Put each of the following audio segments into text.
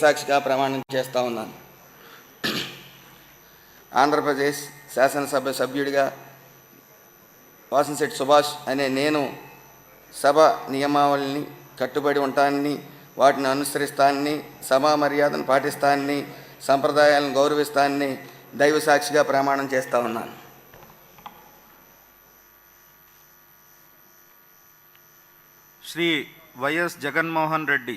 సాక్షిగా ప్రమాణం చేస్తా ఉన్నాను. ఆంధ్రప్రదేశ్ శాసనసభ సభ్యుడిగా వాసంశెట్టి సుభాష్ అనే నేను సభ నియమావళిని కట్టుబడి ఉంటానని వాటిని అనుసరిస్తానని సభా మర్యాదను పాటిస్తానని సంప్రదాయాలను గౌరవిస్తానని దైవ సాక్షిగా ప్రమాణం చేస్తా ఉన్నాను. Shri YS Jaganmohan Reddy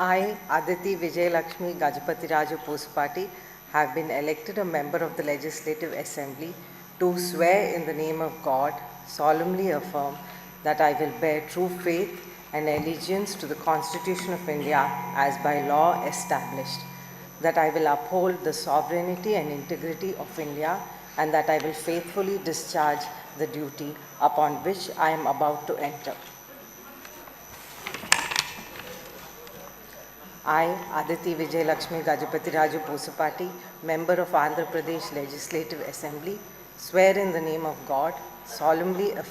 I, Aditi Vijayalakshmi Gajapati Raju Pusapati, have been elected a member of the Legislative Assembly to swear in the name of God, solemnly affirm that I will bear true faith and allegiance to the Constitution of India as by law established, that I will uphold the sovereignty and integrity of India, and that I will faithfully discharge the duty upon which I am about to enter. I, Aditi Vijay Lakshmi Gajapati Raju Posapati, member of Andhra Pradesh Legislative Assembly, swear in the name of God, solemnly affirm